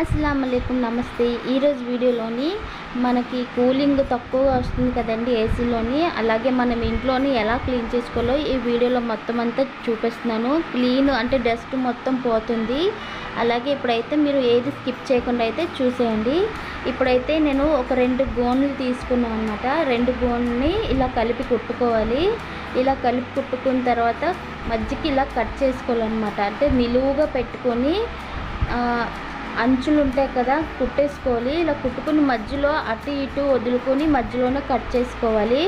అస్సలం నమస్తే. ఈరోజు వీడియోలోని మనకి కూలింగ్ తక్కువగా వస్తుంది కదండి ఏసీలోని. అలాగే మనం ఇంట్లోని ఎలా క్లీన్ చేసుకోవాలో ఈ వీడియోలో మొత్తం అంతా చూపిస్తున్నాను. క్లీన్ అంటే డస్ట్ మొత్తం పోతుంది. అలాగే ఇప్పుడైతే మీరు ఏది స్కిప్ చేయకుండా అయితే చూసేయండి. ఇప్పుడైతే నేను ఒక రెండు గోన్లు తీసుకున్నాను అనమాట రెండు గోన్ని ఇలా కలిపి కుట్టుకోవాలి. ఇలా కలిపి కుట్టుకున్న తర్వాత మధ్యకి ఇలా కట్ చేసుకోవాలన్నమాట. అంటే నిలువుగా పెట్టుకొని అంచులు ఉంటాయి కదా కుట్టేసుకోవాలి. ఇలా కుట్టుకుని మధ్యలో అటు ఇటు వదులుకొని మధ్యలోనే కట్ చేసుకోవాలి.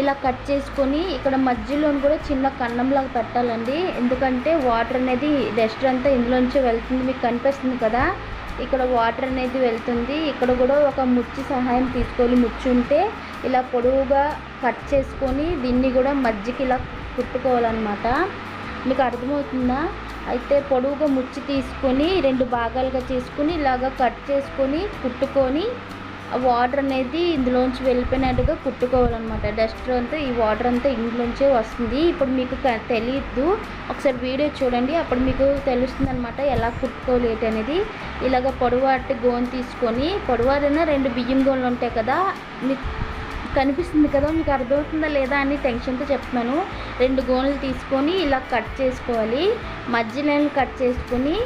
ఇలా కట్ చేసుకొని ఇక్కడ మధ్యలో కూడా చిన్న కన్నంలాగా పెట్టాలండి. ఎందుకంటే వాటర్ అనేది డస్ట్ అంతా ఇందులోంచి వెళ్తుంది. మీకు కనిపిస్తుంది కదా ఇక్కడ వాటర్ అనేది వెళ్తుంది. ఇక్కడ కూడా ఒక ముచ్చి సహాయం తీసుకోవాలి. ముచ్చి ఉంటే ఇలా పొడవుగా కట్ చేసుకొని దీన్ని కూడా మధ్యకి ఇలా కుట్టుకోవాలన్నమాట. మీకు అర్థమవుతుందా? అయితే పొడవుగా ముచ్చి తీసుకొని రెండు భాగాలుగా చేసుకొని ఇలాగ కట్ చేసుకొని కుట్టుకొని వాటర్ అనేది ఇందులోంచి వెళ్ళిపోయినట్టుగా కుట్టుకోవాలన్నమాట. డస్ట్ అంతా ఈ వాటర్ అంతా ఇందులోంచే వస్తుంది. ఇప్పుడు మీకు తెలియదు ఒకసారి వీడియో చూడండి. అప్పుడు మీకు తెలుస్తుంది అనమాట ఎలా కుట్టుకోవాలి అనేది. ఇలాగ పొడవాటి గోన్ తీసుకొని పొడవారైనా రెండు బియ్యం గోన్లు ఉంటాయి కదా మీకు కనిపిస్తుంది కదా మీకు అర్థమవుతుందా లేదా అని టెన్షన్తో చెప్తున్నాను. రెండు గోనెలు తీసుకొని ఇలా కట్ చేసుకోవాలి. మధ్య లైన్ కట్ చేసుకొని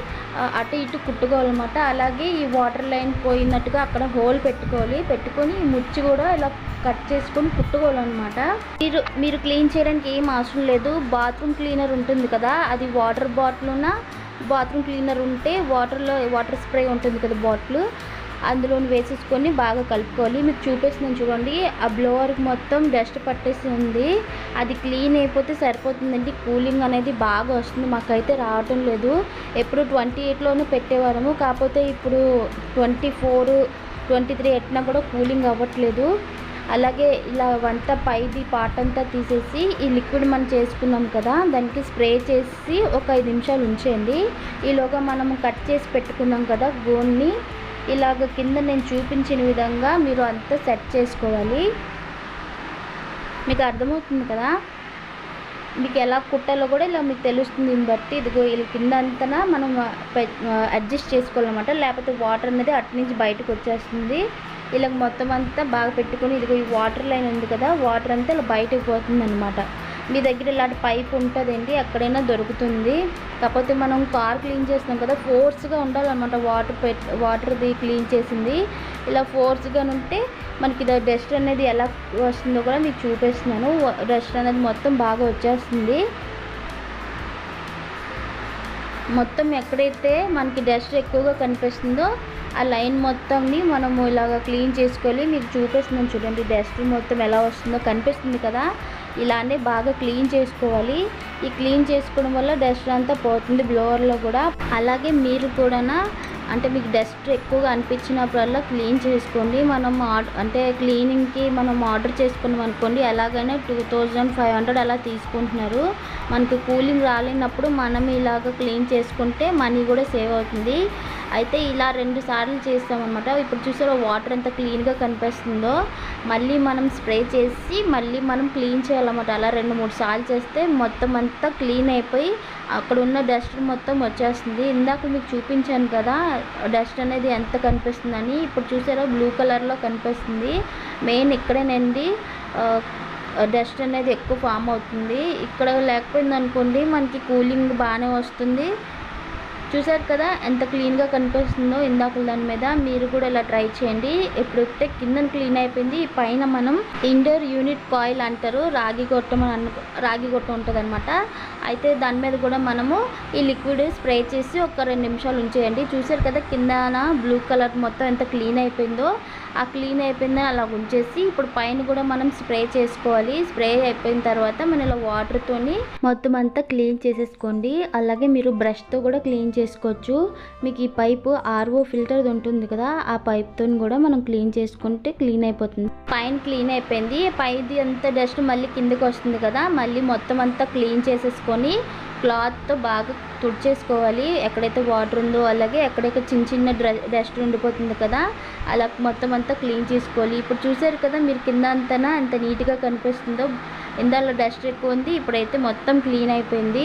అటు ఇటు కుట్టుకోవాలన్నమాట. అలాగే ఈ వాటర్ లైన్ పోయినట్టుగా అక్కడ హోల్ పెట్టుకోవాలి. పెట్టుకొని ఈ ముచ్చి కూడా ఇలా కట్ చేసుకొని కుట్టుకోవాలన్నమాట. మీరు మీరు క్లీన్ చేయడానికి ఏం అవసరం లేదు. బాత్రూమ్ క్లీనర్ ఉంటుంది కదా అది వాటర్ బాటిల్ బాత్రూమ్ క్లీనర్ ఉంటే వాటర్లో వాటర్ స్ప్రే ఉంటుంది కదా బాటిల్. అందులో వేసేసుకొని బాగా కలుపుకోవాలి. మీకు చూపిస్తున్నాను చూడండి. ఆ బ్లోవర్కి మొత్తం డస్ట్ పట్టేస్తుంది అది క్లీన్ అయిపోతే సరిపోతుందండి. కూలింగ్ అనేది బాగా వస్తుంది. మాకైతే రావటం లేదు. ఎప్పుడు ట్వంటీ ఎయిట్లోనే పెట్టేవారము. కాకపోతే ఇప్పుడు ట్వంటీ ఫోర్ ట్వంటీ త్రీ ఎట్టినా కూడా కూలింగ్ అవ్వట్లేదు. అలాగే ఇలా వంట పైది పార్ట్ అంతా తీసేసి ఈ లిక్విడ్ మనం చేసుకున్నాం కదా దానికి స్ప్రే చేసి ఒక ఐదు నిమిషాలు ఉంచేయండి. ఈలోగా మనం కట్ చేసి పెట్టుకున్నాం కదా గోన్ని ఇలాగ కింద నేను చూపించిన విధంగా మీరు అంతా సెట్ చేసుకోవాలి. మీకు అర్థమవుతుంది కదా? మీకు ఎలా కుట్టాలో కూడా ఇలా మీకు తెలుస్తుంది. దీన్ని బట్టి ఇదిగో ఇలా కింద అంతనా మనం అడ్జస్ట్ చేసుకోవాలన్నమాట. లేకపోతే వాటర్ అనేది అటు నుంచి బయటకు వచ్చేస్తుంది. ఇలా మొత్తం అంతా బాగా పెట్టుకొని ఇదిగో ఈ వాటర్ లైన్ ఉంది కదా? వాటర్ అంతా ఇలా బయటకు పోతుంది అనమాట మీ దగ్గర ఇలాంటి పైప్ ఉంటుందండి ఎక్కడైనా దొరుకుతుంది. కాకపోతే మనం కార్ క్లీన్ చేస్తున్నాం కదా ఫోర్స్గా ఉండాలన్నమాట వాటర్ పెట్ వాటర్ది క్లీన్ చేసింది. ఇలా ఫోర్స్గా ఉంటే మనకి ఇది డస్ట్ అనేది ఎలా వస్తుందో కూడా మీకు చూపిస్తున్నాను. డస్ట్ అనేది మొత్తం బాగా వచ్చేస్తుంది. మొత్తం ఎక్కడైతే మనకి డస్ట్ ఎక్కువగా కనిపిస్తుందో ఆ లైన్ మొత్తంని మనము ఇలాగ క్లీన్ చేసుకోవాలి. మీకు చూపిస్తున్నాం చూడండి డస్ట్ మొత్తం ఎలా వస్తుందో కనిపిస్తుంది కదా. ఇలానే బాగా క్లీన్ చేసుకోవాలి. ఈ క్లీన్ చేసుకోవడం వల్ల డస్ట్ అంతా పోతుంది బ్లోవర్లో కూడా. అలాగే మీరు కూడా అంటే మీకు డస్ట్ ఎక్కువగా అనిపించినప్పుడల్లా క్లీన్ చేసుకోండి. మనం ఆర్డర్ అంటే క్లీనింగ్కి మనం ఆర్డర్ చేసుకున్నాం అనుకోండి ఎలాగైనా టూ థౌజండ్ ఫైవ్ హండ్రెడ్ అలా తీసుకుంటున్నారు. మనకి కూలింగ్ రాలేనప్పుడు మనం ఇలాగ క్లీన్ చేసుకుంటే మనీ కూడా సేవ్ అవుతుంది. అయితే ఇలా రెండు సార్లు చేస్తామన్నమాట. ఇప్పుడు చూసారా వాటర్ ఎంత క్లీన్గా కనిపిస్తుందో. మళ్ళీ మనం స్ప్రే చేసి మళ్ళీ మనం క్లీన్ చేయాలన్నమాట. అలా రెండు మూడు సార్లు చేస్తే మొత్తం అంతా క్లీన్ అయిపోయి అక్కడ ఉన్న డస్ట్ మొత్తం వచ్చేస్తుంది. ఇందాక మీకు చూపించాను కదా డస్ట్ అనేది ఎంత కనిపిస్తుందని. ఇప్పుడు చూసారా బ్లూ కలర్లో కనిపిస్తుంది. మెయిన్ ఇక్కడేనండి. డస్ట్ అనేది ఎక్కువ ఫామ్ అవుతుంది. ఇక్కడ లేకపోయింది అనుకోండి మనకి కూలింగ్ బాగానే వస్తుంది. చూసారు కదా ఎంత క్లీన్గా కనిపిస్తుందో ఇందాక దాని మీద. మీరు కూడా ఇలా ట్రై చేయండి. ఎప్పుడైతే కింద క్లీన్ అయిపోయింది పైన మనం ఇండోర్ యూనిట్ కాయిల్ అంటారు. రాగి గొట్టం అని అను రాగి గొట్టం ఉంటుంది అనమాట అయితే దాని మీద కూడా మనము ఈ లిక్విడ్ స్ప్రే చేసి ఒక రెండు నిమిషాలు ఉంచేయండి. చూసారు కదా కిందన బ్లూ కలర్ మొత్తం ఎంత క్లీన్ అయిపోయిందో. ఆ క్లీన్ అయిపోయిందని అలా ఉంచేసి ఇప్పుడు పైన కూడా మనం స్ప్రే చేసుకోవాలి. స్ప్రే అయిపోయిన తర్వాత మనం ఇలా వాటర్తోని మొత్తం అంతా క్లీన్ చేసేసుకోండి. అలాగే మీరు బ్రష్తో కూడా క్లీన్ చేసుకోవచ్చు. మీకు ఈ పైపు ఆర్ఓ ఫిల్టర్ ఉంటుంది కదా ఆ పైప్తో కూడా మనం క్లీన్ చేసుకుంటే క్లీన్ అయిపోతుంది. పైన క్లీన్ అయిపోయింది. పైది అంతా డస్ట్ మళ్ళీ కిందకి వస్తుంది కదా మళ్ళీ మొత్తం అంతా క్లీన్ చేసేసుకొని క్లాత్తో బాగా తుడిచేసుకోవాలి. ఎక్కడైతే వాటర్ ఉందో అలాగే ఎక్కడైతే చిన్న చిన్న డస్ట్ ఉండిపోతుంది కదా అలా మొత్తం అంతా క్లీన్ చేసుకోవాలి. ఇప్పుడు చూసారు కదా మీరు కింద అంతనా ఎంత నీట్గా కనిపిస్తుందో. ఇందాలో డస్ట్ ఎక్కువ ఉంది ఇప్పుడైతే మొత్తం క్లీన్ అయిపోయింది.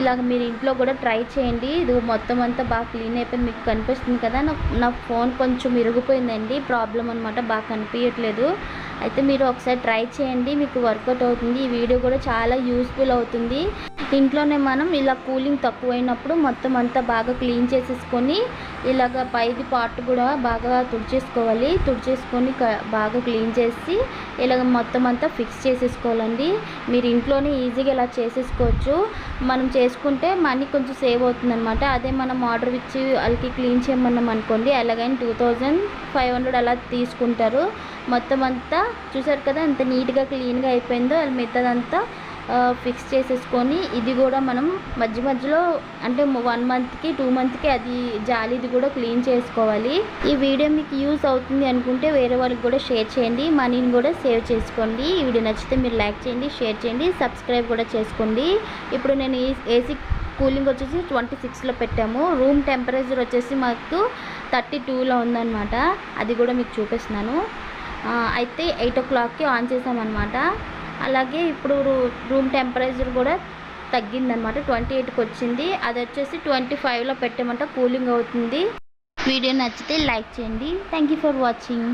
ఇలాగ మీరు ఇంట్లో కూడా ట్రై చేయండి. ఇది మొత్తం అంతా బాగా క్లీన్ అయిపోయింది. మీకు కనిపిస్తుంది కదా నా ఫోన్ కొంచెం ఇరిగిపోయిందండి. ప్రాబ్లం అనమాట బాగా కనిపించట్లేదు అయితే మీరు ఒకసారి ట్రై చేయండి మీకు వర్కౌట్ అవుతుంది. ఈ వీడియో కూడా చాలా యూస్ఫుల్ అవుతుంది. ఇంట్లోనే మనం ఇలా కూలింగ్ తక్కువైనప్పుడు మొత్తం అంతా బాగా క్లీన్ చేసేసుకొని ఇలాగ పైది పార్ట్ కూడా బాగా తుడిచేసుకోవాలి. తుడిచేసుకొని బాగా క్లీన్ చేసి ఇలాగ మొత్తం అంతా ఫిక్స్ చేసేసుకోవాలండి. మీరు ఇంట్లోనే ఈజీగా ఇలా చేసేసుకోవచ్చు. మనం చేసుకుంటే మనీ కొంచెం సేవ్ అవుతుంది అనమాట అదే మనం ఆర్డర్ ఇచ్చి వాళ్ళకి క్లీన్ చేయమన్నాం అనుకోండి ఎలాగైనా టూ థౌజండ్ ఫైవ్ హండ్రెడ్ అలా తీసుకుంటారు. మొత్తం అంతా చూసారు కదా ఎంత నీట్గా క్లీన్గా అయిపోయిందో అది మిగతాదంతా ఫిక్స్ చేసేసుకొని ఇది కూడా మనం మధ్య మధ్యలో అంటే వన్ మంత్కి టూ మంత్కి అది జాలిది కూడా క్లీన్ చేసుకోవాలి. ఈ వీడియో మీకు యూస్ అవుతుంది అనుకుంటే వేరే వాళ్ళకి కూడా షేర్ చేయండి. మనీని కూడా సేవ్ చేసుకోండి. ఈ వీడియో నచ్చితే మీరు లైక్ చేయండి షేర్ చేయండి సబ్స్క్రైబ్ కూడా చేసుకోండి. ఇప్పుడు నేను ఏసీ కూలింగ్ వచ్చేసి ట్వంటీ సిక్స్లో పెట్టాము. రూమ్ టెంపరేచర్ వచ్చేసి మాకు థర్టీ టూలో ఉందన్నమాట. అది కూడా మీకు చూపిస్తున్నాను. అయితే ఎయిట్ ఓ క్లాక్కి ఆన్ చేసామన్నమాట. అలాగే ఇప్పుడు రూ- రూమ్ టెంపరేచర్ కూడా తగ్గిందనమాట ట్వంటీ ఎయిట్కి వచ్చింది. అది వచ్చేసి ట్వంటీ ఫైవ్లో పెట్టమంట కూలింగ్ అవుతుంది. వీడియో నచ్చితే లైక్ చేయండి. Thank you for watching